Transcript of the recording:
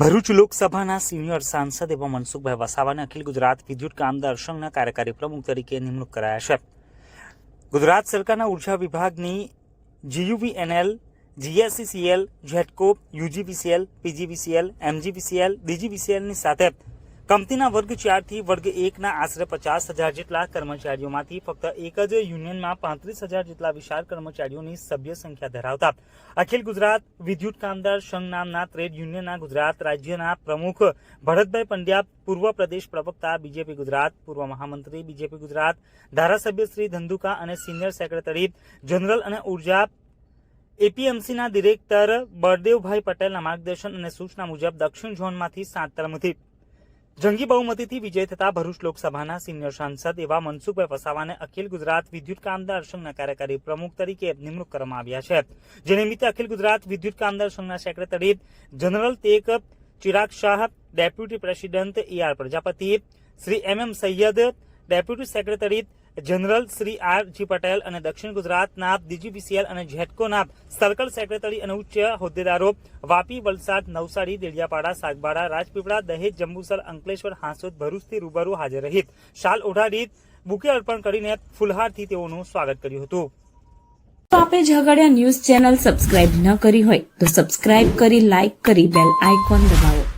ભરૂચ લોકસભાના સિનિયર સાંસદ એવા મનસુખભાઈ વસાવાને અખિલ ગુજરાત વિદ્યુત કામદાર સંઘના કાર્યકારી પ્રમુખ તરીકે નિમણૂક કરાયા છે. ગુજરાત સરકારના ઊર્જા વિભાગની GUVNL, GSCCL GETCO UGVCL, PGVCL, MGVCL, ડીજીવીસીએલની સાથે કંપનીના વર્ગ ચારથી વર્ગ એકના આશરે પચાસ હજાર જેટલા કર્મચારીઓમાંથી ફક્ત એક જ યુનિયનમાં પાંત્રીસ હજાર જેટલા વિશાળ કર્મચારીઓની સભ્ય સંખ્યા ધરાવતા. અખિલ ગુજરાત વિદ્યુત કામદાર સંઘ નામના ટ્રેડ યુનિયનના ગુજરાત રાજ્યના પ્રમુખ ભરતભાઈ પંડ્યા, પૂર્વ પ્રદેશ પ્રવક્તા બીજેપી ગુજરાત, પૂર્વ મહામંત્રી બીજેપી ગુજરાત, ધારાસભ્ય શ્રી ધંધુકા અને સિનિયર સેક્રેટરી જનરલ અને ઊર્જા એપીએમસીના ડિરેક્ટર બળદેવભાઈ પટેલના માર્ગદર્શન અને સૂચના મુજબ દક્ષિણ ઝોનમાંથી સાત ટર્મથી જંગી બહુમતીથી વિજય થતા ભરૂચ લોકસભાના સિનિયર સાંસદ એવા મનસુખભાઈ વસાવાને અખિલ ગુજરાત વિદ્યુત કામદાર સંઘના કાર્યકારી પ્રમુખ તરીકે નિમણૂક કરવામાં આવ્યા છે. જે નિમિત્તે અખિલ ગુજરાત વિદ્યુત કામદાર સંઘના secretary general તેક Chirag Shah, deputy president A R Prajapati, Shri M M Sayed deputy secretary general Shri R G Patel અને દક્ષિણ ગુજરાતના ડીજીપીસીએલ અને જેટકોના સર્કલ સેક્રેટરી અને ઉચ્ચ હોદ્દેદારો વાપી વલસાડ નવસારી દેડિયાપાડા સાગબારા રાજપીપળા દહેજ જંબુસર અંકલેશ્વર હાંસોદ ભરૂચથી રૂબરૂ હાજર રહી શાલ ઓઢાડી બુકે અર્પણ કરીને ફુલહારથી તેઓનું સ્વાગત કર્યું હતું. તો આપે ઝઘડિયા ન્યૂઝ ચેનલ સબસ્ક્રાઇબ ન કરી હોય તો સબસ્ક્રાઇબ કરી, લાઇક કરી, બેલ આઇકોન દબાવો.